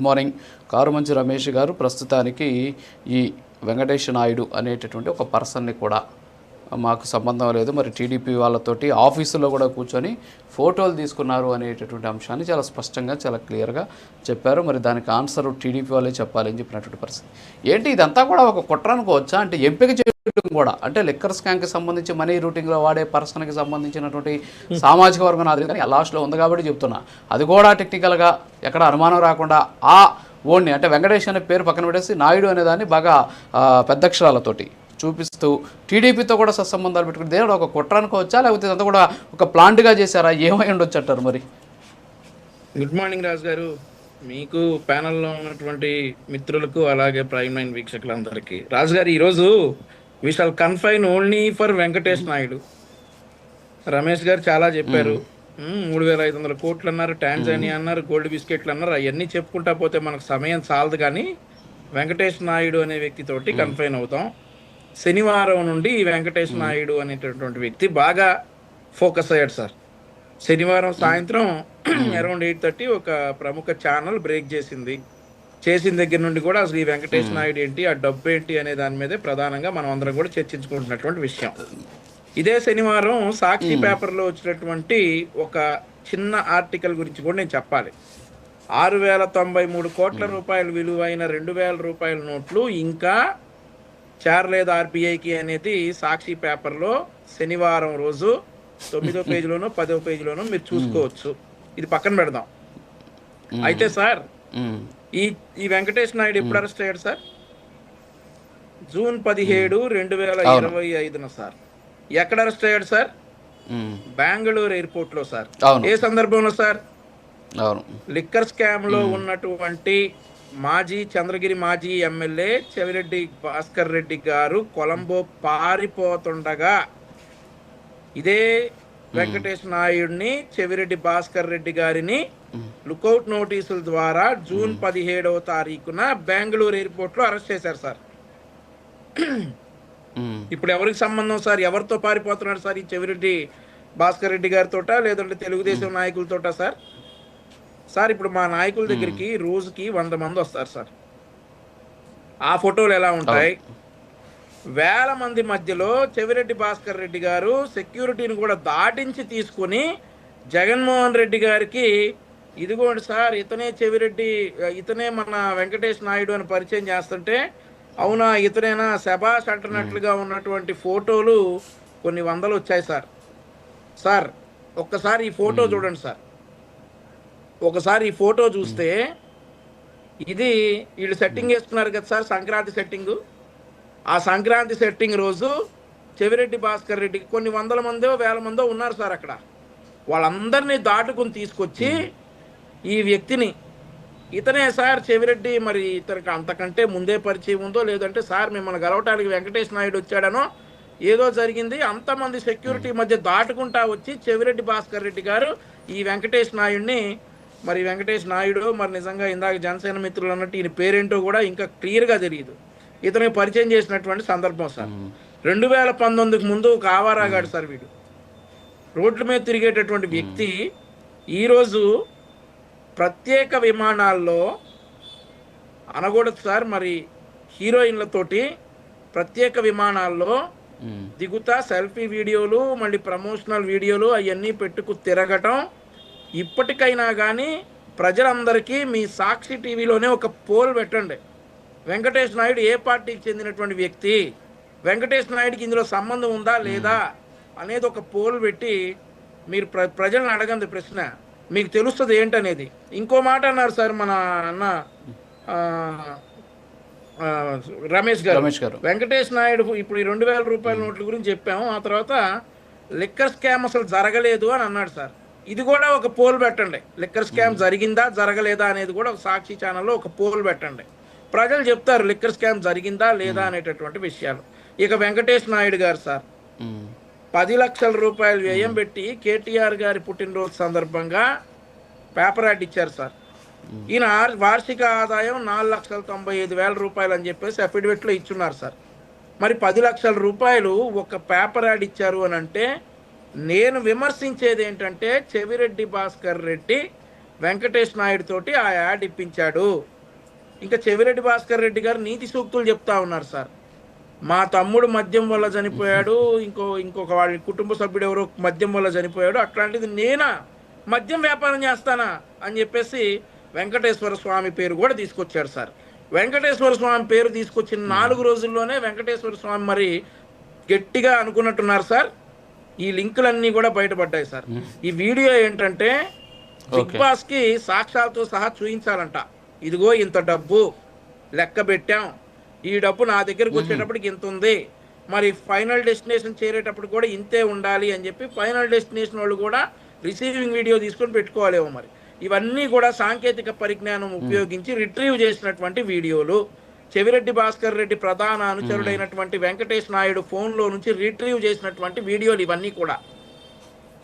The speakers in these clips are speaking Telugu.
గుడ్ మార్నింగ్ కారుమంచి రమేష్ గారు ప్రస్తుతానికి ఈ వెంకటేష్ నాయుడు అనేటటువంటి ఒక పర్సన్ని కూడా మాకు సంబంధం లేదు. మరి టీడీపీ వాళ్ళతోటి ఆఫీసులో కూడా కూర్చొని ఫోటోలు తీసుకున్నారు అనేటటువంటి అంశాన్ని చాలా స్పష్టంగా చాలా క్లియర్గా చెప్పారు. మరి దానికి ఆన్సర్ టీడీపీ వాళ్ళే చెప్పాలని చెప్పినటువంటి పరిస్థితి. ఏంటి ఇదంతా కూడా ఒక కుట్ర అనుకోవచ్చా? అంటే ఎంపిక కూడా. అంటే లిక్కర్ స్కామ్కి సంబంధించి మనీ రూటింగ్లో వాడే పర్సన్కి సంబంధించినటువంటి సామాజిక వర్గం నాది కానీ లాస్ట్లో ఉంది కాబట్టి చెప్తున్నా. అది కూడా టెక్నికల్గా ఎక్కడ అనుమానం రాకుండా ఆ ఓన్ని అంటే వెంకటేష్ అనే పేరు పక్కన పెట్టేసి నాయుడు అనే దాన్ని బాగా పెద్దక్షరాలతోటి పెద్ద అక్షరాలతోటి చూపిస్తూ టీడీపీతో కూడా సత్సంబంధాలు పెట్టుకుంటే దేవుడు ఒక కుట్రానికి వచ్చా? లేకపోతే ఇదంతా కూడా ఒక ప్లాంట్గా చేశారా? ఏమై ఉండొచ్చు అంటారు మరి? గుడ్ మార్నింగ్ రాజు గారు. మీకు ప్యానల్లో ఉన్నటువంటి మిత్రులకు అలాగే ప్రైమ్ నైన్ వీక్షకులందరికీ. రాజు గారు ఈరోజు we shall confine only for Venkatesh Naidu Ramesh garu చాలా చెప్పారు. మ్మ్, మూడు వేల ఐదు వందల కోట్లు అన్నారు టాంజానియా అన్నారు గోల్డ్ బిస్కెట్లు అన్నారు అవన్నీ చెప్పుకుంటా పోతే మనకు సమయం చాలదు కానీ వెంకటేష్ నాయుడు అనే వ్యక్తితోటి కన్ఫైన్ అవుతాం. శనివారం నుండి వెంకటేష్ నాయుడు అనేటటువంటి వ్యక్తి బాగా ఫోకస్ అయ్యాడు సార్. శనివారం సాయంత్రం అరౌండ్ ఎయిట్ థర్టీ ఒక ప్రముఖ ఛానల్ బ్రేక్ చేసింది. చేసిన దగ్గర నుండి కూడా అసలు ఈ వెంకటేష్ నాయుడు ఏంటి ఆ డబ్బు ఏంటి అనే దాని మీదే ప్రధానంగా మనం అందరం కూడా చర్చించుకుంటున్నటువంటి విషయం. ఇదే శనివారం సాక్షి పేపర్లో వచ్చినటువంటి ఒక చిన్న ఆర్టికల్ గురించి కూడా నేను చెప్పాలి. ఆరు వేల తొంభై మూడు కోట్ల రూపాయలు విలువైన రెండు వేల రూపాయల నోట్లు ఇంకా చేరలేదు ఆర్బీఐకి అనేది సాక్షి పేపర్లో శనివారం రోజు తొమ్మిదో పేజీలోనో పదో పేజీలోనో మీరు చూసుకోవచ్చు. ఇది పక్కన పెడదాం. అయితే సార్ ఈ ఈ వెంకటేష్ నాయుడు ఎప్పుడు అరెస్ట్ అయ్యాడు సార్? జూన్ పదిహేడు రెండు వేల ఇరవై ఐదున సార్. ఎక్కడ అరెస్ట్ అయ్యాడు సార్? ఉమ్, బెంగళూరు ఎయిర్పోర్ట్లో సార్ ఏ సందర్భంలో సార్? లిక్కర్ స్కామ్లో ఉన్నటువంటి మాజీ చంద్రగిరి మాజీ ఎమ్మెల్యే చెవిరెడ్డి భాస్కర్ రెడ్డి గారు కొలంబో పారిపోతుండగా ఇదే వెంకటేష్ నాయుడిని చెవిరెడ్డి భాస్కర్ రెడ్డి గారిని లుకౌట్ నోటీసుల ద్వారా జూన్ పదిహేడవ తారీఖున బెంగళూరు ఎయిర్పోర్ట్లో అరెస్ట్ చేశారు సార్. ఇప్పుడు ఎవరికి సంబంధం సార్? ఎవరితో పారిపోతున్నాడు సార్ ఈ చెవిరెడ్డి భాస్కర్ రెడ్డి గారితోట లేదంటే తెలుగుదేశం నాయకులతోట సార్? సార్ ఇప్పుడు మా నాయకుల దగ్గరికి రోజుకి వంద మంది వస్తారు సార్. ఆ ఫోటోలు ఎలా ఉంటాయి? వేల మంది మధ్యలో చెవిరెడ్డి భాస్కర్ రెడ్డి గారు సెక్యూరిటీని కూడా దాటించి తీసుకొని జగన్మోహన్ రెడ్డి గారికి ఇదిగోండి సార్ ఇతనే చెవిరెడ్డి ఇతనే మన వెంకటేష్ నాయుడు అని పరిచయం చేస్తుంటే అవునా ఇతనేనా? శబాష్ అంటున్నట్లుగా ఉన్నటువంటి ఫోటోలు కొన్ని వందలు వచ్చాయి సార్. సార్ ఒక్కసారి ఈ ఫోటో చూడండి సార్. ఒకసారి ఈ ఫోటో చూస్తే ఇది వీళ్ళు సెట్టింగ్ వేసుకున్నారు కదా సార్ సంక్రాంతి సెట్టింగు. ఆ సంక్రాంతి సెట్టింగ్ రోజు చెవిరెడ్డి భాస్కర్ రెడ్డికి కొన్ని వందల మందో వేల మందో ఉన్నారు సార్ అక్కడ. వాళ్ళందరినీ దాటుకుని తీసుకొచ్చి ఈ వ్యక్తిని ఇతనే సార్ చెవిరెడ్డి మరి ఇతనికి అంతకంటే ముందే పరిచయం ఉందో లేదంటే సార్ మిమ్మల్ని గెలవటానికి వెంకటేష్ నాయుడు వచ్చాడనో ఏదో జరిగింది. అంతమంది సెక్యూరిటీ మధ్య దాటుకుంటా వచ్చి చెవిరెడ్డి భాస్కర్ రెడ్డి గారు ఈ వెంకటేష్ నాయుడిని మరి వెంకటేష్ నాయుడు మరి నిజంగా ఇందాక జనసేన మిత్రులు అన్నట్టు ఈయన పేరేంటో కూడా ఇంకా క్లియర్గా తెలియదు. ఇతనికి పరిచయం చేసినటువంటి సందర్భం సార్. రెండు వేల పంతొమ్మిదికి ముందు ఒక ఆవారాగాడు సార్ వీడు. రోడ్ల మీద తిరిగేటటువంటి వ్యక్తి ఈరోజు ప్రత్యేక విమానాల్లో అనకూడదు సార్ మరి హీరోయిన్లతోటి ప్రత్యేక విమానాల్లో దిగుతా సెల్ఫీ వీడియోలు మళ్ళీ ప్రమోషనల్ వీడియోలు అవన్నీ పెట్టుకు తిరగటం. ఇప్పటికైనా కానీ ప్రజలందరికీ మీ సాక్షి టీవీలోనే ఒక పోల్ పెట్టండి. వెంకటేష్ నాయుడు ఏ పార్టీకి చెందినటువంటి వ్యక్తి? వెంకటేష్ నాయుడికి ఇందులో సంబంధం ఉందా లేదా అనేది ఒక పోల్ పెట్టి మీరు ప్ర ప్రజలను అడగండి ప్రశ్న. మీకు తెలుస్తుంది ఏంటనేది. ఇంకో మాట అన్నారు సార్ మన అన్న రమేష్ గారు. రమేష్ గారు. వెంకటేష్ నాయుడు ఇప్పుడు ఈ రెండు వేల రూపాయల నోట్ల గురించి చెప్పాము. ఆ తర్వాత లిక్కర్ స్కామ్ అసలు జరగలేదు అని అన్నాడు సార్. ఇది కూడా ఒక పోల్ పెట్టండి. లిక్కర్ స్కామ్ జరిగిందా జరగలేదా అనేది కూడా ఒక సాక్షి ఛానల్లో ఒక పోల్ పెట్టండి. ప్రజలు చెప్తారు లిక్కర్ స్కామ్ జరిగిందా లేదా అనేటటువంటి విషయాలు. ఇక వెంకటేష్ నాయుడు గారు సార్. పది లక్షల రూపాయలు వ్యయం పెట్టి కేటీఆర్ గారి పుట్టినరోజు సందర్భంగా పేపర్ యాడ్ ఇచ్చారు సార్. ఈయన వార్షిక ఆదాయం నాలుగు లక్షల తొంభై ఐదు వేల రూపాయలు అని చెప్పేసి అఫిడవిట్లో ఇచ్చున్నారు సార్. మరి పది లక్షల రూపాయలు ఒక పేపర్ యాడ్ ఇచ్చారు అని అంటే నేను విమర్శించేది ఏంటంటే చెవిరెడ్డి భాస్కర్ రెడ్డి వెంకటేష్ నాయుడు తోటి ఆ యాడ్ ఇప్పించాడు. ఇంకా చెవిరెడ్డి భాస్కర్ రెడ్డి గారు నీతి సూక్తులు చెప్తా ఉన్నారు సార్. మా తమ్ముడు మద్యం వల్ల చనిపోయాడు ఇంకో ఇంకొక వాళ్ళ కుటుంబ సభ్యుడు ఎవరో మద్యం వల్ల చనిపోయాడు అట్లాంటిది నేనా? మద్యం వ్యాపారం చేస్తానా? అని చెప్పేసి వెంకటేశ్వర స్వామి పేరు కూడా తీసుకొచ్చాడు సార్. వెంకటేశ్వర స్వామి పేరు తీసుకొచ్చిన నాలుగు రోజుల్లోనే వెంకటేశ్వర స్వామి మరి గట్టిగా అనుకున్నట్టున్నారు సార్. ఈ లింకులన్నీ కూడా బయటపడ్డాయి సార్. ఈ వీడియో ఏంటంటే బిగ్ బాస్కి సాక్ష్యాలతో సహా చూపించాలంట ఇదిగో ఇంత డబ్బు లెక్క పెట్టాం. ఈ డబ్బు నా దగ్గరకు వచ్చేటప్పటికి ఇంత ఉంది. మరి ఫైనల్ డెస్టినేషన్ చేరేటప్పుడు కూడా ఇంతే ఉండాలి అని చెప్పి ఫైనల్ డెస్టినేషన్ వాళ్ళు కూడా రిసీవింగ్ వీడియో తీసుకొని పెట్టుకోవాలేమో మరి. ఇవన్నీ కూడా సాంకేతిక పరిజ్ఞానం ఉపయోగించి రిట్రీవ్ చేసినటువంటి వీడియోలు. చెవిరెడ్డి భాస్కర్ రెడ్డి ప్రధాన అనుచరుడైనటువంటి వెంకటేష్ నాయుడు ఫోన్లో నుంచి రిట్రీవ్ చేసినటువంటి వీడియోలు ఇవన్నీ కూడా.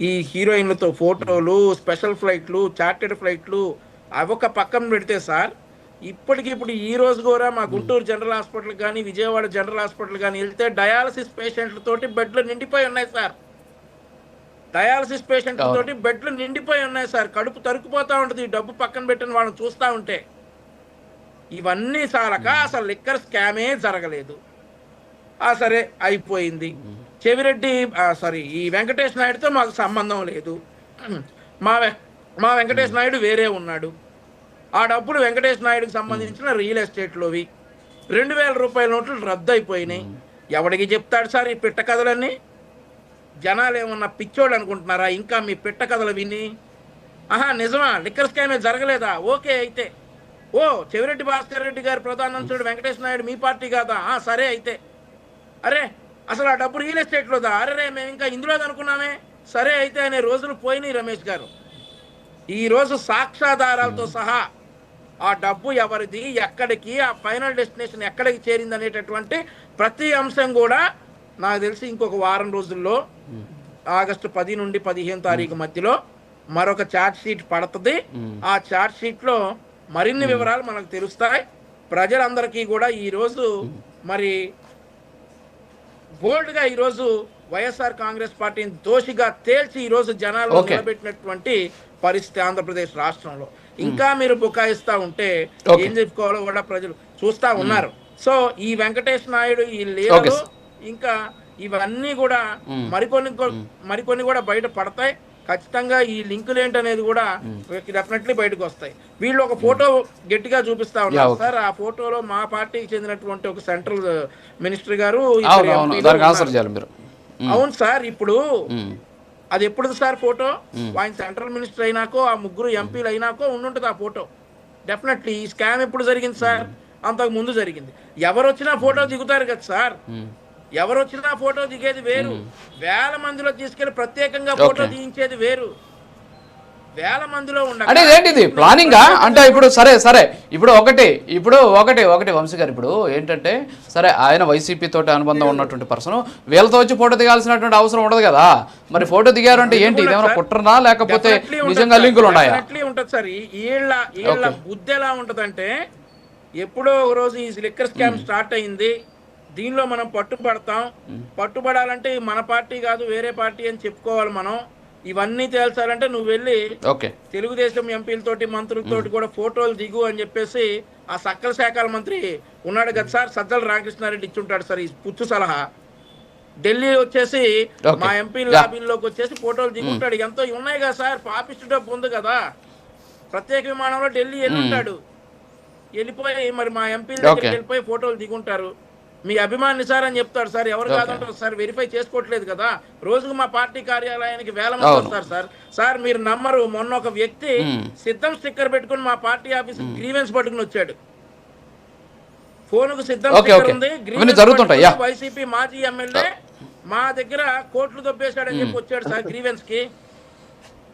ఈ హీరోయిన్లతో ఫోటోలు స్పెషల్ ఫ్లైట్లు చార్టెడ్ ఫ్లైట్లు అవి ఒక పక్కన పెడితే సార్ ఇప్పటికిప్పుడు ఈ రోజు కూడా మా గుంటూరు జనరల్ హాస్పిటల్ కానీ విజయవాడ జనరల్ హాస్పిటల్ కానీ వెళ్తే డయాలసిస్ పేషెంట్లతోటి బెడ్లు నిండిపోయి ఉన్నాయి సార్. డయాలసిస్ పేషెంట్ తోటి బెడ్లు నిండిపోయి ఉన్నాయి సార్. కడుపు తరుకుపోతా ఉంటుంది ఈ డబ్బు పక్కన పెట్టిన వాళ్ళని చూస్తూ ఉంటే. ఇవన్నీ సాలక అసలు లిక్కర్ స్కామే జరగలేదు. ఆ సరే అయిపోయింది. చెవిరెడ్డి సారీ ఈ వెంకటేష్ నాయుడుతో మాకు సంబంధం లేదు. మా మా వెంకటేష్ నాయుడు వేరే ఉన్నాడు. ఆ డబ్బులు వెంకటేష్ నాయుడుకి సంబంధించిన రియల్ ఎస్టేట్లోవి. రెండు వేల రూపాయల నోట్లు రద్దు అయిపోయినాయి ఎవడికి చెప్తాడు సార్ ఈ పిట్ట కథలన్నీ? జనాలు ఏమన్నా పిచ్చోళ్ళు అనుకుంటున్నారా? ఇంకా మీ పిట్ట కథలు విని? ఆహా నిజమా? లిక్కర్ స్కామ్ జరగలేదా? ఓకే అయితే. ఓ చెవిరెడ్డి భాస్కర్ రెడ్డి గారు ప్రధాన అంశుడు వెంకటేష్ నాయుడు మీ పార్టీ కాదా? ఆ, సరే అయితే. అరే అసలు ఆ డబ్బు రియల్ ఎస్టేట్లోదా? అరే రే మేము ఇంకా ఇందులో అనుకున్నామే? సరే అయితే అనే రోజులు పోయినాయి రమేష్ గారు. ఈ రోజు సాక్ష్యాధారాలతో సహా ఆ డబ్బు ఎవరిది ఎక్కడికి ఆ ఫైనల్ డెస్టినేషన్ ఎక్కడికి చేరింది అనేటటువంటి ప్రతి అంశం కూడా నాకు తెలిసి ఇంకొక వారం రోజుల్లో ఆగస్టు పది నుండి పదిహేను తారీఖు మధ్యలో మరొక చార్జ్ షీట్ పడుతుంది. ఆ చార్జ్ షీట్లో మరిన్ని వివరాలు మనకు తెలుస్తాయి. ప్రజలందరికీ కూడా ఈ రోజు మరి బోల్డ్గా ఈరోజు వైఎస్ఆర్ కాంగ్రెస్ పార్టీని దోషిగా తేల్చి ఈ రోజు జనాలు. నిలబెట్టినటువంటి పరిస్థితి ఆంధ్రప్రదేశ్ రాష్ట్రంలో. ఇంకా మీరు బుకాయిస్తా ఉంటే. ఏం చెప్పుకోవాలో కూడా ప్రజలు చూస్తా ఉన్నారు. సో ఈ వెంకటేష్ నాయుడు ఈ లీలలు sir. ఇంకా ఇవన్నీ కూడా మరికొన్ని కొ- మరికొన్ని కూడా బయట పడతాయి. ఖచ్చితంగా ఈ లింకులు ఏంటనేది కూడా డెఫినెట్లీ బయటకు వస్తాయి. వీళ్ళు ఒక ఫోటో గట్టిగా చూపిస్తా ఉన్నారు. సార్. ఆ ఫోటోలో మా పార్టీకి చెందినటువంటి ఒక సెంట్రల్ మినిస్టర్ గారు అవును సార్. ఇప్పుడు. అది ఎప్పుడు సార్ ఫోటో? ఆయన సెంట్రల్ మినిస్టర్ అయినాకో ఆ ముగ్గురు ఎంపీలు అయినాకో ఉండుంటుంది ఆ ఫోటో. డెఫినెట్లీ ఈ స్కామ్ ఎప్పుడు జరిగింది సార్? అంతకు ముందు జరిగింది. ఎవరు వచ్చినా ఫోటో దిగుతారు కదా సార్. ఎవరు వచ్చినా ఫోటో దిగేది వేరు. వేల మందిలో తీసుకెళ్ళి ప్రత్యేకంగా ఫోటో. దిగించేది వేరు. వేల మందిలో అంటే ఇదేంటిది? ప్లానింగా అంటే ఇప్పుడు సరే సరే. ఇప్పుడు ఒకటి ఇప్పుడు ఒకటి ఒకటి. వంశీ గారు ఇప్పుడు ఏంటంటే సరే ఆయన వైసీపీ తోటి అనుబంధం ఉన్నటువంటి పర్సన్ వీళ్ళతో వచ్చి ఫోటో దిగాల్సినటువంటి అవసరం ఉండదు కదా. మరి ఫోటో దిగారు అంటే ఏంటి ఇదేమైనా కుట్రనా? లేకపోతే నిజంగా. లింకులు ఉన్నాయా? ఉంటది సార్. ఈ- వీళ్ళ వీళ్ళ బుద్ధి ఎలా ఉంటదంటే ఎప్పుడో ఒక రోజు ఈ లిక్కర్ స్కామ్ స్టార్ట్ అయింది. దీనిలో మనం పట్టుబడతాం. పట్టుబడాలంటే మన పార్టీ కాదు వేరే పార్టీ అని చెప్పుకోవాలి మనం. ఇవన్నీ తేల్చాలంటే నువ్వు వెళ్ళి తెలుగుదేశం ఎంపీలతోటి మంత్రులతోటి కూడా ఫోటోలు దిగు అని చెప్పేసి ఆ సకల శాఖల మంత్రి ఉన్నాడు కదా సార్ సజ్జల రామకృష్ణారెడ్డి ఇచ్చుంటాడు సార్ ఈ పుచ్చు సలహా. ఢిల్లీ వచ్చేసి. మా ఎంపీ. లాబీల్లోకి వచ్చేసి ఫోటోలు దిగుంటాడు. ఎంతో ఉన్నాయి కదా సార్ పాపిస్ట్ డబ్బు ఉంది కదా. ప్రత్యేక విమానంలో ఢిల్లీ వెళ్ళి ఉంటాడు. వెళ్ళిపోయి మరి మా ఎంపీల దగ్గరికి. వెళ్ళిపోయి ఫోటోలు దిగుంటారు. మీ అభిమాని సార్ అని చెప్తారు సార్. ఎవరు. కాదంటారు? సార్ వెరిఫై చేసుకోవట్లేదు కదా. రోజుకు మా పార్టీ కార్యాలయానికి వేల మంది. వస్తారు సార్. సార్ మీరు నమ్మరు. మొన్న ఒక వ్యక్తి. సిద్ధం స్టిక్కర్ పెట్టుకుని మా పార్టీ ఆఫీస్ గ్రీవెన్స్ పట్టుకుని వచ్చాడు. ఫోన్కు సిద్ధం స్టిక్కర్. ఉంది. వైసీపీ మాజీ ఎమ్మెల్యే మా దగ్గర కోట్లు దొబ్బేశాడని చెప్పి వచ్చాడు సార్ గ్రీవెన్స్కి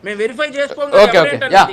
మేము వెరిఫై చేసుకోం ఓకే ఓకే. యా.